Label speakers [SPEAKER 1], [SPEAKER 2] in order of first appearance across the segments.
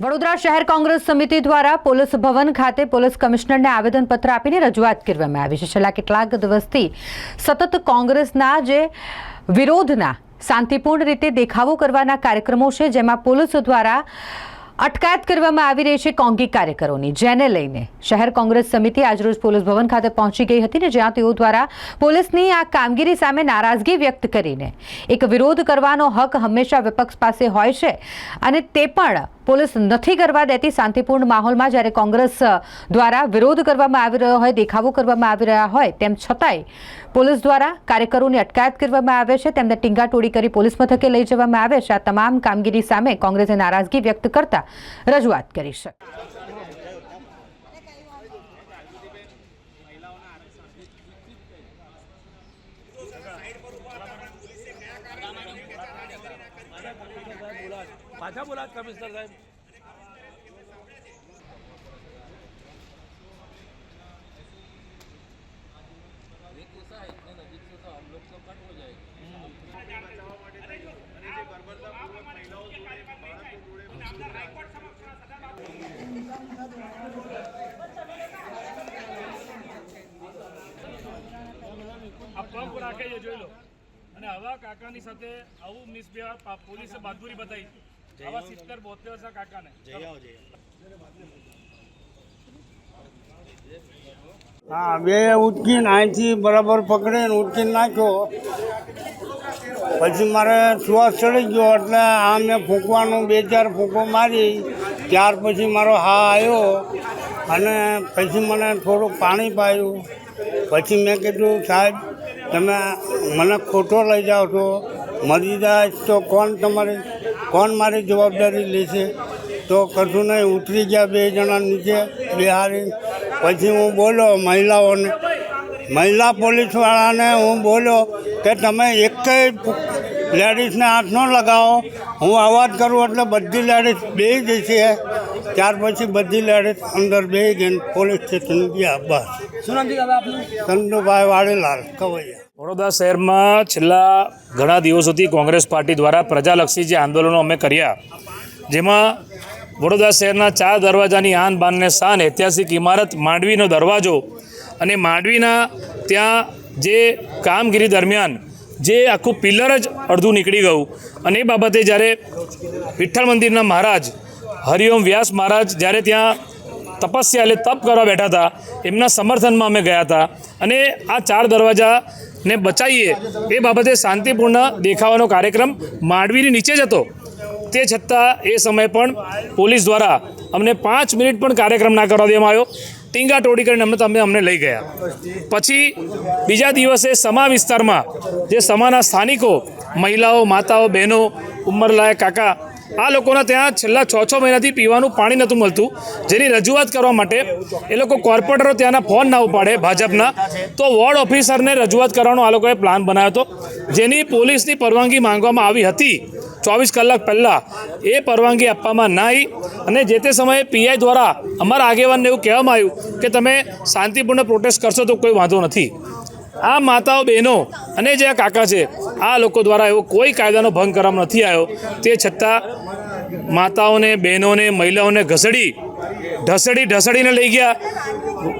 [SPEAKER 1] વડોદરા શહેર કોંગ્રેસ સમિતિ દ્વારા પોલીસ ભવન ખાતે પોલીસ કમિશનરને આવેદનપત્ર આપીને રજૂઆત કરવામાં આવી છે. છેલ્લા કેટલાક દિવસથી સતત કોંગ્રેસના જે વિરોધના શાંતિપૂર્ણ રીતે દેખાવો કરવાના કાર્યક્રમો છે, જેમાં પોલીસ દ્વારા અટકાયત કરવામાં આવી રહી છે કોંગી કાર્યકરોની, જેને લઈને શહેર કોંગ્રેસ સમિતિ આજરોજ પોલીસ ભવન ખાતે પહોંચી ગઈ હતી ને જ્યાં તેઓ દ્વારા પોલીસની આ કામગીરી સામે નારાજગી વ્યક્ત કરીને એક વિરોધ કરવાનો હક હંમેશા વિપક્ષ પાસે હોય છે અને તે પણ પોલીસ નથી કરવા દેતી શાંતિપૂર્ણ માહોલમાં જ્યારે કોંગ્રેસ દ્વારા વિરોધ કરવામાં આવી રહ્યો હોય, દેખાવો કરવામાં આવી રહ્યા હોય, તેમ છતાંય પોલીસ દ્વારા કાર્યકરોની અટકાયત કરવામાં આવે છે. તેમને ટીંગાટોળી કરી પોલીસ મથકે લઈ જવામાં આવે છે. આ તમામ કામગીરી સામે કોંગ્રેસે નારાજગી વ્યક્ત કરતા રજૂઆત કરી છે.
[SPEAKER 2] પાછા બોલા કમિશનર સાહેબ. આ પંપ રાખે છે, જોઈ લો. અને આવા કાકાની સાથે આવું મિસબિહેવ પોલીસે બહાદુરી બતાવી. આવા સિત્તેર બોતેર વર્ષના કાકાને.
[SPEAKER 3] હા બે ઉચકીને અહીંથી બરાબર પકડીને ઉચકીને નાખ્યો. પછી મારે શ્વાસ ચડી ગયો એટલે આ મેં ફૂંકવાનું બે ચાર ફૂંકો મારી. ત્યાર પછી મારો હા આવ્યો અને પછી મને થોડુંક પાણી પાયું. પછી મેં કીધું સાહેબ તમે મને ખોટો લઈ જાઓ છો. મરી જાય તો કોણ તમારી કોણ મારી જવાબદારી લેશે? તો કશું નહીં ઉતરી ગયા બે જણા નીચે બિહારી. પછી હું બોલો મહિલાઓને. મહિલા પોલીસવાળાને હું બોલ્યો કે તમે એક લેડીઝને હાથ ન લગાવો. હું અવાજ કરું એટલે બધી લેડીઝ બે જશે ત્યાર પછી બધી લેડીઝ અંદર બે ગઈ પોલીસ સ્ટેશન ગયા બસ. સંતુભાઈ વાડીલાલ કવૈયા.
[SPEAKER 2] વડોદરા શહેરમાં છેલ્લા ઘણા દિવસોથી કોંગ્રેસ પાર્ટી દ્વારા પ્રજાલક્ષી જે આંદોલનો અમે કર્યા, જેમાં વડોદરા શહેરના ચાર દરવાજાની આન બાનને શાન, ઐતિહાસિક ઇમારત, માંડવીનો દરવાજો અને માંડવીના ત્યાં જે કામગીરી દરમિયાન જે આખું પિલ્લર જ અડધું નીકળી ગયું અને એ બાબતે જ્યારે વિઠ્ઠલ મંદિરના મહારાજ, હરિઓમ વ્યાસ મહારાજ જ્યારે ત્યાં તપસ્યા એટલે તપ કરવા બેઠા હતા, એમના સમર્થનમાં અમે ગયા હતા અને આ ચાર દરવાજાને બચાવીએ એ બાબતે શાંતિપૂર્ણ દેખાવાનો કાર્યક્રમ માંડવીની નીચે જ હતો. તે છતાં એ સમયે પણ પોલીસ દ્વારા અમને પાંચ મિનિટ પણ કાર્યક્રમ ના કરવા દેવામાં આવ્યો. ટીંગા તોડી કરીને અમને તમે અમને લઈ ગયા. પછી બીજા દિવસે સમા વિસ્તારમાં જે સમાના સ્થાનિકો, મહિલાઓ, માતાઓ, બહેનો, ઉંમરલાયક કાકા આ લોકોના ત્યાં છેલ્લા છ છ મહિનાથી પીવાનું પાણી નહોતું મળતું. જેની રજૂઆત કરવા માટે એ લોકો કોર્પોરેટરો ત્યાંના ફોન ના ઉપાડે ભાજપના. તો વોર્ડ ઓફિસરને રજૂઆત કરવાનો આ લોકોએ પ્લાન બનાવ્યો હતો. જેની પોલીસની પરવાનગી માંગવામાં આવી હતી ચોવીસ કલાક પહેલાં. એ પરવાનગી આપવામાં ના આવી અને જે તે સમયે પીઆઈ દ્વારા અમારા આગેવાનને એવું કહેવામાં આવ્યું કે તમે શાંતિપૂર્ણ પ્રોટેસ્ટ કરશો તો કોઈ વાંધો નથી. આ માતાઓ બહેનો અને જે આ કાકા છે, આ લોકો દ્વારા એવો કોઈ કાયદાનો ભંગ કરવામાં નથી આવ્યો. તે છતાં માતાઓને, બહેનોને, મહિલાઓને ઘસડી, ઢસડી, ઢસડીને લઈ ગયા.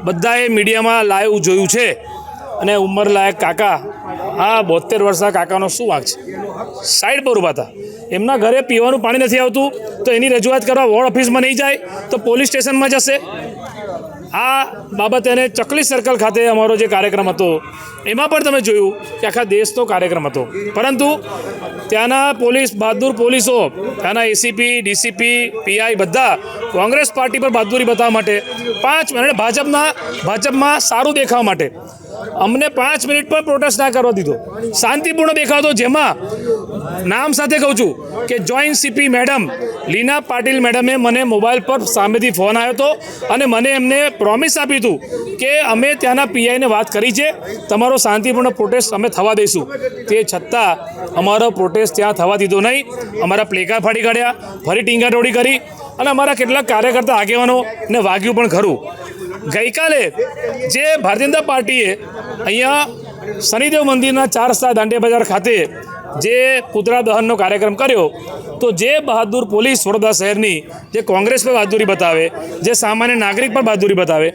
[SPEAKER 2] બધાએ મીડિયામાં લાઈવ જોયું છે. અને ઉંમરલાયક કાકા, આ બોતેર વર્ષના કાકાનો શું વાંક છે? સાઈડ પર ઊભા હતા. એમના ઘરે પીવાનું પાણી નથી આવતું, તો એની રજૂઆત કરવા વોર્ડ ઓફિસમાં નહીં જાય, તો પોલીસ સ્ટેશનમાં જશે. આ બાબતે અને ચકલી સર્કલ ખાતે અમારો જે કાર્યક્રમ હતો, એમાં પણ તમે જોયું કે આખા દેશનો કાર્યક્રમ હતો. પરંતુ ત્યાંના પોલીસ, બહાદુર પોલીસો, ત્યાંના એસીપી ડીસીપી પીઆઈ બધા કોંગ્રેસ પાર્ટી પર બહાદુરી બતાવવા માટે પાંચ મિનિટ ભાજપના, ભાજપમાં સારું દેખાવા માટે અમને પાંચ મિનિટ પણ પ્રોટેસ્ટ ના કરવા દીધો. શાંતિપૂર્ણ દેખાતો જેમાં નામ સાથે કહું છું કે joint CP madam Leena Patil મેડમે મને મોબાઈલ પર સામેથી ફોન આવ્યો હતો અને મને એમને પ્રોમિસ આપ્યું હતું કે અમે ત્યાંના પીઆઈને વાત કરી છે, તમારો શાંતિપૂર્ણ પ્રોટેસ્ટ અમે થવા દઈશું. તે છતાં અમારો પ્રોટેસ્ટ ત્યાં થવા દીધો નહીં. અમારા પ્લેકાર ફાડી કાઢ્યા, ફરી ટીંગાટોડી કરી અને અમારા કેટલાક કાર્યકર્તા આગેવાનોને વાગ્યું પણ ખરું. ગઈકાલે જે ભારતીય જનતા પાર્ટીએ અહીંયા શનિદેવ મંદિરના ચાર રસ્તા દાંડિયા બજાર ખાતે જે પુતળા દહનનો કાર્યક્રમ કર્યો, તો જે બહાદુર પોલીસ વડોદરા શહેરની જે કોંગ્રેસ પર બહાદુરી બતાવે, જે સામાન્ય નાગરિક પર બહાદુરી બતાવે,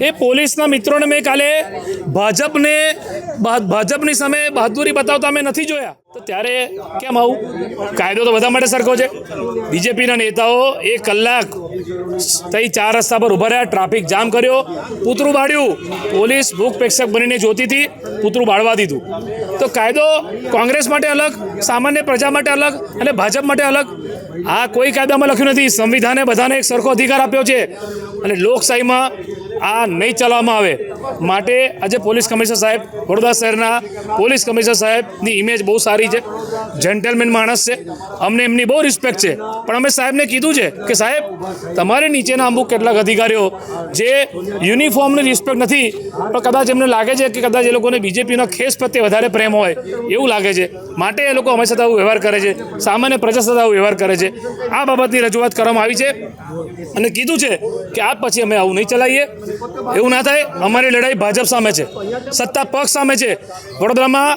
[SPEAKER 2] એ પોલીસના મિત્રોને મેં કાલે ભાજપને ભાજપની સામે બહાદુરી બતાવતા મેં નથી જોયા. ત્યારે કેમ આવું? કાયદો તો બધા માટે સરખો છે. બીજેપીના નેતાઓ એક કલાક તઈ ચાર રસ્તા પર ઊભા રહ્યા, ટ્રાફિક જામ કર્યો. પૂતરું બાળ્યું. પોલીસ ભૂખ પ્રેક્ષક બનીને જોતી હતી પૂતરું બાળવા દીધું. તો કાયદો કોંગ્રેસ માટે અલગ, સામાન્ય પ્રજા માટે અલગ અને ભાજપ માટે અલગ. આ કોઈ કાયદામાં લખ્યું નથી. સંવિધાને બધાને એક સરખો અધિકાર આપ્યો છે. અને લોકશાહીમાં આ નહીં ચલાવવામાં આવે. માટે આજે પોલીસ કમિશનર સાહેબ, વડોદરા શહેરના પોલીસ કમિશનર સાહેબની ઇમેજ બહુ સારી છે. જેન્ટલમેન માણસ છે. અમને એમની બહુ રિસ્પેક્ટ છે. પણ અમે સાહેબને કીધું છે કે સાહેબ, તમારે નીચેના અમુક કેટલાક અધિકારીઓ જે યુનિફોર્મની રિસ્પેક્ટ નથી, પણ કદાચ એમને લાગે છે કે કદાચ એ લોકોને બીજેપીનો ખેસ પ્રત્યે વધારે પ્રેમ હોય, એવું લાગે છે. માટે એ લોકો અમારી સાથે આવું વ્યવહાર કરે છે. સામાન્ય પ્રજા સાથે આવું વ્યવહાર કરે છે. આ બાબતની રજૂઆત કરવામાં આવી છે. અને કીધું છે કે આ પછી અમે આવું નહીં ચલાવીએ. એવું ના થાય. અમારી લડાઈ ભાજપ સામે છે. સત્તા પક્ષ સામે છે. વડોદરામાં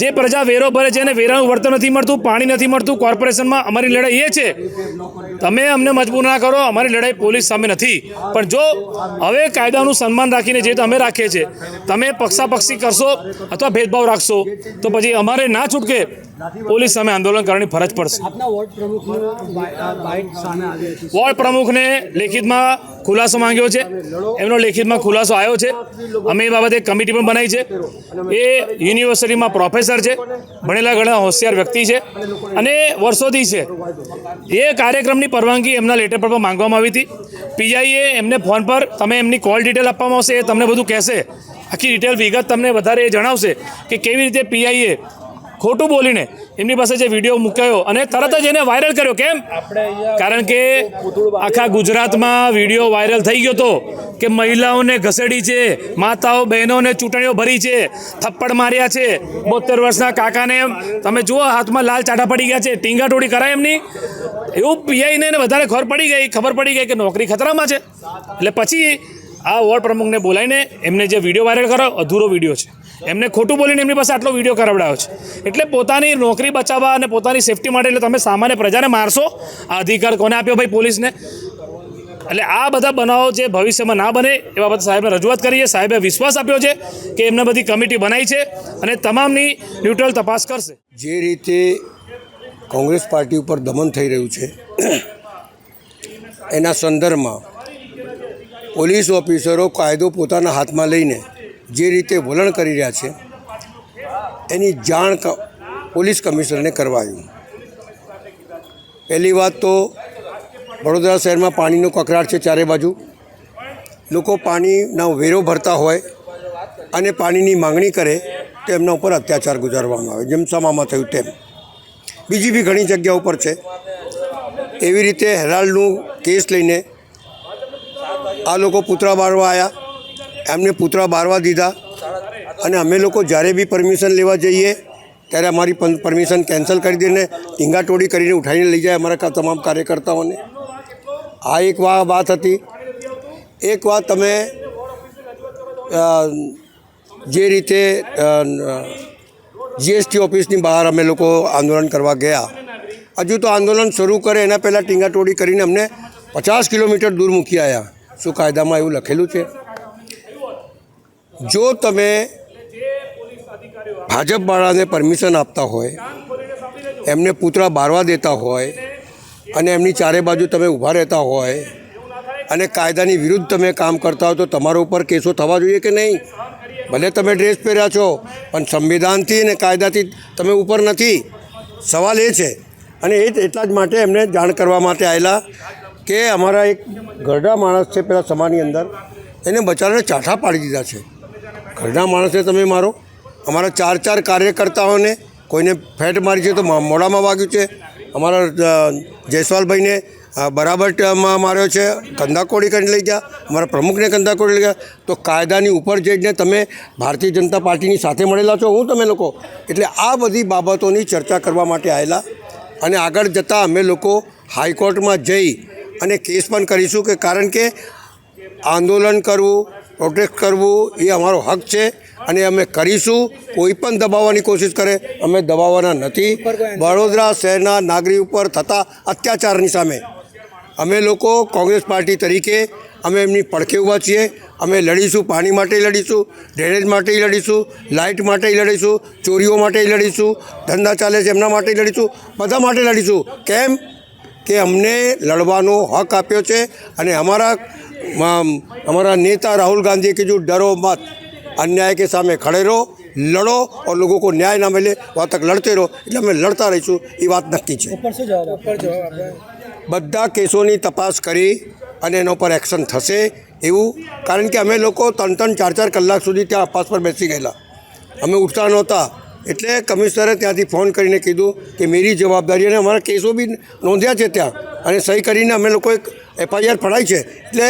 [SPEAKER 2] જે પ્રજા વેરો ભરે છે અને વેરાનું વળતર નથી મળતું પાણી નથી મળતું કોર્પોરેશનમાં અમારી લડાઈ એ છે. તમે અમને મજબૂર ના કરો અમારી લડાઈ પોલીસ સામે નથી. પણ જો હવે કાયદાનું સન્માન રાખીને જે અમે રાખીએ છીએ તમે પક્ષાપક્ષી કરશો અથવા ભેદભાવ રાખશો તો પછી અમારે ના છૂટકે પોલીસ સામે આંદોલન કરવાની ફરજ પડશે.
[SPEAKER 4] વોર્ડ પ્રમુખને
[SPEAKER 2] લેખિતમાં ખુલાસો માંગ્યો છે. એમનો લેખિતમાં ખુલાસો આવ્યો છે. અમે એ બાબતે કમિટી પણ બનાવી છે. એ યુનિવર્સિટીમાં પ્રોફેસર છે, ભણેલા ઘણા હોશિયાર વ્યક્તિ છે અને વર્ષોથી છે. એ કાર્યક્રમની પરવાનગી એમના લેટર પર પણ માંગવામાં આવી હતી. પીઆઈએ એમને ફોન પર તમે એમની કોલ ડિટેલ આપવામાં આવશે, એ તમને બધું કહેશે. આખી ડિટેલ વિગત તમને વધારે એ જણાવશે કે કેવી રીતે પીઆઈએ ખોટું બોલીને એમની પાસે જે વીડિયો મૂક્યો અને તરત જ એને વાયરલ કર્યો. કેમ? કારણ કે આખા ગુજરાતમાં વીડિયો વાયરલ થઈ ગયો હતો કે મહિલાઓને ઘસેડી છે માતાઓ બહેનોને ચૂંટણીઓ ભરી છે થપ્પડ માર્યા છે. બોતેર વર્ષના કાકાને તમે જુઓ હાથમાં લાલ ચાટા પડી ગયા છે ટીંગાટોડી કરાય એમની. એવું પીઆઈને એને વધારે ખબર પડી ગઈ ખબર પડી ગઈ કે નોકરી ખતરામાં છે. એટલે પછી આ વોર્ડ પ્રમુખને બોલાવીને એમને જે વીડિયો વાયરલ કરો, અધૂરો વીડિયો છે. એમને ખોટું બોલીને એમની પાસે આટલો વીડિયો કરાવડાયો છે. એટલે પોતાની નોકરી બચાવવા અને પોતાની સેફટી માટે એટલે તમે સામાન્ય પ્રજાને મારશો, આ અધિકાર કોને આપ્યો ભાઈ પોલીસને? એટલે આ બધા બનાવો જે ભવિષ્યમાં ના બને, એ બાબતે સાહેબને રજૂઆત કરીએ. સાહેબે વિશ્વાસ આપ્યો છે કે એમને બધી કમિટી બનાવી છે અને તમામની ન્યુટ્રલ તપાસ કરશે.
[SPEAKER 5] જે રીતે કોંગ્રેસ પાર્ટી ઉપર દમન થઈ રહ્યું છે, એના સંદર્ભમાં પોલીસ ઓફિસરો કાયદો પોતાના હાથમાં લઈને જે રીતે વલણ કરી રહ્યા છે, એની જાણ પોલીસ કમિશનરને કરવાયું. પહેલી વાત તો વડોદરા શહેરમાં પાણીનો કકરાટ છે ચારે બાજુ. લોકો પાણીના વેરો ભરતા હોય અને પાણીની માંગણી કરે તો એમના ઉપર અત્યાચાર ગુજારવામાં આવે જેમ સમામાં થયું તેમ. બીજી બી ઘણી જગ્યા ઉપર છે. એવી રીતે હેરાલ્ડનું કેસ લઈને આ લોકો પૂતળા બારવા આવ્યા એમને પૂતળા બારવા દીધા. અને અમે લોકો જ્યારે બી પરમિશન લેવા જઈએ, ત્યારે અમારી પરમિશન કેન્સલ કરી દઈને ઢીંગાટોડી કરીને ઉઠાવીને લઈ જાય અમારા તમામ કાર્યકર્તાઓને. આ એક વાત હતી. એક વાત તમે જે રીતે જીએસટી ઓફિસની બહાર અમે લોકો આંદોલન કરવા ગયા. હજુ તો આંદોલન શરૂ કરે, એના પહેલાં ટીંગાટોડી કરીને અમને પચાસ કિલોમીટર દૂર મૂકી આવ્યા શું કાયદામાં એવું લખેલું છે? જો તમે ભાજપવાળાને પરમિશન આપતા હોય, એમને પૂતળા બારવા દેતા હોય, અને એમની ચારે બાજુ તમે ઊભા રહેતા હોય, અને કાયદાની વિરુદ્ધ તમે કામ કરતા હો તો તમારા ઉપર કેસો થવા જોઈએ કે નહીં? ભલે તમે ડ્રેસ પહેર્યા છો, પણ સંવિધાનથી અને કાયદાથી તમે ઉપર નથી. સવાલ એ છે. અને એ એટલા જ માટે એમને જાણ કરવા માટે આવેલા કે અમારા એક ઘરડા માણસ છે પેલા સમાની અંદર. એને બચારાને ચાઠા પાડી દીધા છે. ઘરડા માણસને તમે મારો. અમારા ચાર ચાર કાર્યકર્તાઓને કોઈને ફેટ મારી છે તો મોડામાં વાગ્યું છે. અમારા જયસ્વાલભાઈને અ, બરાબર ટ- માર્યો છે. કંદાકોડી કરીને લઈ ગયા. અમારા પ્રમુખને કંદાકોડી લઈ ગયા. તો કાયદાની ઉપર જઈને તમે ભારતીય જનતા પાર્ટીની સાથે મળેલા છો હું તમે લોકો? એટલે આ બધી બાબતોની ચર્ચા કરવા માટે આવેલા અને આગળ જતાં અમે લોકો હાઈકોર્ટમાં જઈ અને કેસ પણ કરીશું કે કારણ કે આંદોલન કરવું પ્રોટેસ્ટ કરવું એ અમારો હક છે અને અમે કરીશું. કોઈ પણ દબાવવાની કોશિશ કરે, અમે દબાવવાના નથી. વડોદરા શહેરના નાગરિક ઉપર થતા અત્યાચારની સામે અમે લોકો કોંગ્રેસ પાર્ટી તરીકે અમે એમની પડખે ઊભા છીએ. અમે લડીશું, પાણી માટે લડીશું ડ્રેનેજ માટે લડીશું લાઇટ માટે લડીશું, ચોરીઓ માટે લડીશું, ધંધા ચાલે છે, એમના માટે લડીશું, બધા માટે લડીશું. કેમ? કે અમને લડવાનો હક આપ્યો છે અને અમારા અમારા નેતા રાહુલ ગાંધીએ કીધું ડરો મત. અન્યાય કે સામે ખડે રહો લડો ઓર લોકો કો ન્યાય ના મળે વાત તક લડતે રહો. એટલે અમે લડતા રહીશું એ વાત નક્કી છે. બધા કેસોની તપાસ કરી અને એના ઉપર એક્શન થશે એવું. કારણ કે અમે લોકો ત્રણ ત્રણ ચાર ચાર કલાક સુધી ત્યાં અપાસ પર બેસી ગયેલા. અમે ઉઠતા નહોતા. એટલે કમિશનરે ત્યાંથી ફોન કરીને કીધું કે મેરી જવાબદારી અને અમારા કેસો બી નોંધ્યા છે ત્યાં. અને સહી કરીને અમે લોકો એક એફઆઈઆર ફડાઈ છે. એટલે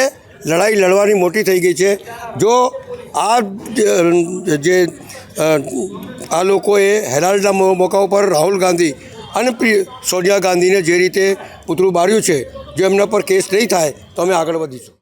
[SPEAKER 5] લડાઈ લડવાની મોટી થઈ ગઈ છે. જો આ જે આ લોકોએ હેરાલ્ડના મોકા ઉપર રાહુલ ગાંધી અને સોનિયા ગાંધીને જે રીતે પૂતળું બાળ્યું છે, જો એમના પર કેસ નહીં થાય, તો અમે આગળ વધીશું.